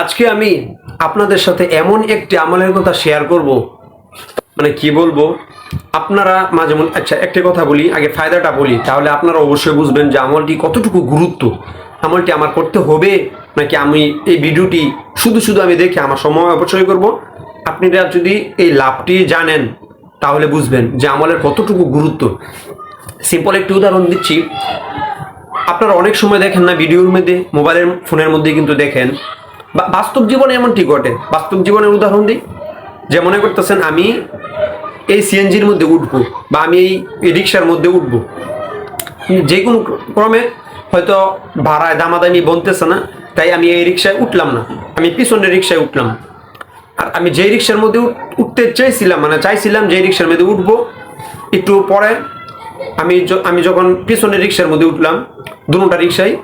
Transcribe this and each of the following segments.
আজকে আমি আপনাদের সাথে এমন একটি আমলের কথা শেয়ার করব। মানে কি বলব? আপনারা মাঝে মধ্যে আচ্ছা একটি কথা বলি, আগে ফায়দাটা বলি। তাহলে আপনারা অবশ্যই বুঝবেন যে আমলটি কতটুকু গুরুত্ব। আমলটি আমার করতে হবে নাকি আমি এই ভিডিওটি শুধু শুধু আমি দেখে আমার সময় অপচয় করব? আপনারা যদি এই লাভটি জানেন, তাহলে বুঝবেন যে আমলের কতটুকু গুরুত্ব। সিম্পল একটি উদাহরণ দিচ্ছি। আপনারা অনেক সময় দেখেন না, ভিডিওর মধ্যে, মোবাইলের ফোনের মধ্যে কিন্তু দেখেন। বাস্তব জীবনে এমনটি ঘটে। বাস্তব জীবনের উদাহরণ দিই। যে মনে করতেছেন, আমি এই সিএনজির মধ্যে উঠবো বা আমি এই রিক্সার মধ্যে উঠবো। যে কোনো ক্রমে হয়তো ভাড়ায় দামাদামি বনতেছে না, তাই আমি এই রিক্সায় উঠলাম না। আমি পিছনের রিক্সায় উঠলাম। আর আমি যে রিক্সার মধ্যে উঠতে চাইছিলাম মানে চাইছিলাম যে রিক্সার মধ্যে উঠবো, একটু পরে আমি আমি যখন পিছনের রিক্সার মধ্যে উঠলাম, দুটা রিক্সায়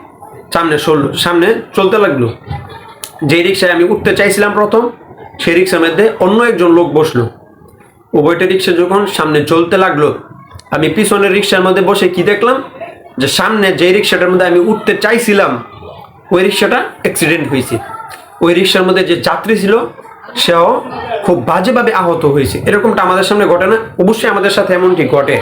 সামনে সরল সামনে চলতে লাগল। যে রিক্সায় আমি উঠতে চাইছিলাম প্রথম, সেই রিক্সার মধ্যে অন্য একজন লোক বসল। উভয়টা রিক্সা যখন সামনে চলতে লাগল, আমি পিছনের রিক্সার মধ্যে বসে কি দেখলাম? যে সামনে যে রিক্সাটার মধ্যে আমি উঠতে চাইছিলাম, ওই রিক্সাটা অ্যাক্সিডেন্ট হয়েছে। ওই রিক্সার মধ্যে যে যাত্রী ছিল, সেও খুব বাজেভাবে আহত হয়েছে। এরকমটা আমাদের সামনে ঘটে না। অবশ্যই আমাদের সাথে এমনটি ঘটে।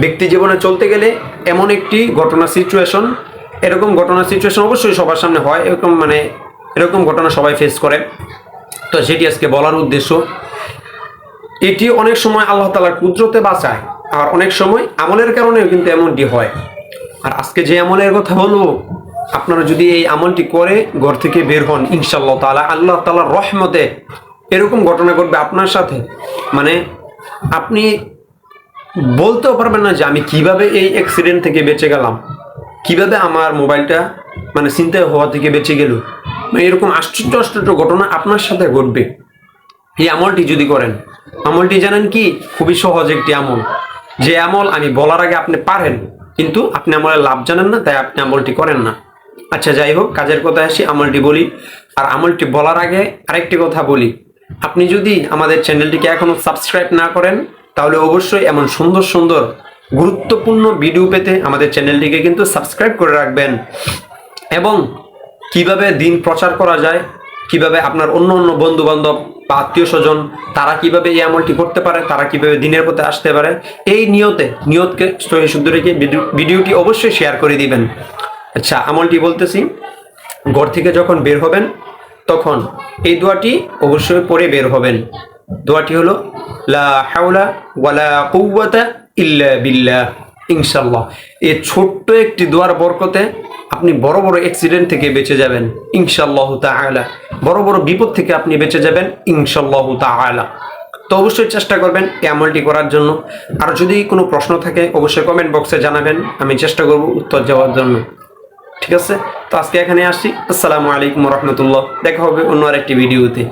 ব্যক্তি জীবনে চলতে গেলে এমন একটি ঘটনা সিচুয়েশন এরকম ঘটনা সিচুয়েশন অবশ্যই সবার সামনে হয়। এরকম মানে এরকম ঘটনা সবাই ফেস করে। তো সেটি আজকে বলার উদ্দেশ্য। এটি অনেক সময় আল্লাহ তালার কুদরতে বাঁচায়, আর অনেক সময় আমলের কারণেও কিন্তু এমনটি হয়। আর আজকে যে আমলের কথা বলব, আপনারা যদি এই আমলটি করে ঘর থেকে বের হন ইনশাল্লাহ তালা আল্লাহ তালার রহমতে এরকম ঘটনা ঘটবে আপনার সাথে। মানে আপনি বলতেও পারবেন না যে আমি কীভাবে এই অ্যাক্সিডেন্ট থেকে বেঁচে গেলাম, কীভাবে আমার মোবাইলটা মানে চিন্তায় হওয়া থেকে বেঁচে গেল। মানে এরকম আশ্চর্য আশ্চর্য ঘটনা আপনার সাথে ঘটবে। এই আমলটি যদি করেন, আমলটি জানেন কি? খুবই সহজ একটি আমল। যে আমল আমি বলার আগে আপনি পারেন, কিন্তু আপনি আমলের লাভ জানেন না, তাই আপনি আমলটি করেন না। আচ্ছা যাই হোক, কাজের কথা আসি, আমলটি বলি। আর আমলটি বলার আগে আরেকটি কথা বলি। আপনি যদি আমাদের চ্যানেলটিকে এখনও সাবস্ক্রাইব না করেন, তাহলে অবশ্যই এমন সুন্দর সুন্দর, গুরুত্বপূর্ণ ভিডিও পেতে আমাদের চ্যানেলটিকে কিন্তু সাবস্ক্রাইব করে রাখবেন। এবং কীভাবে দিন প্রচার করা যায়, কীভাবে আপনার অন্য অন্য বন্ধু বান্ধব বা আত্মীয় স্বজন, তারা কীভাবে এই আমলটি করতে পারে, তারা কীভাবে দিনের পথে আসতে পারে, এই নিয়তে, নিয়তকে সহি শুদ্ধ রেখে ভিডিও- ভিডিওটি অবশ্যই শেয়ার করে দিবেন। আচ্ছা আমলটি বলতেছি, ঘর থেকে যখন বের হবেন, তখন এই দোয়াটি অবশ্যই পরে বের হবেন। দোয়াটি হলো, লা হাওলা ওয়ালা কুওয়াতা ইল্লা বিল্লাহ। ইনশাল্লাহ এই ছোট্ট একটি দোয়ার বরকতে আপনি বড় বড় অ্যাক্সিডেন্ট থেকে বেঁচে যাবেন ইনশাল্লাহ তাআলা। বড় বড় বিপদ থেকে আপনি বেঁচে যাবেন ইনশাল্লাহ তাআলা। তো অবশ্যই চেষ্টা করবেন এই আমলটি করার জন্য। আর যদি কোনো প্রশ্ন থাকে, অবশ্যই কমেন্ট বক্সে জানাবেন। আমি চেষ্টা করব উত্তর দেওয়ার জন্য। ঠিক আছে? তো আজকে এখানে আসছি আসসালামু আলাইকুম রহমতুল্লাহ। দেখা হবে অন্য আরেকটি ভিডিওতে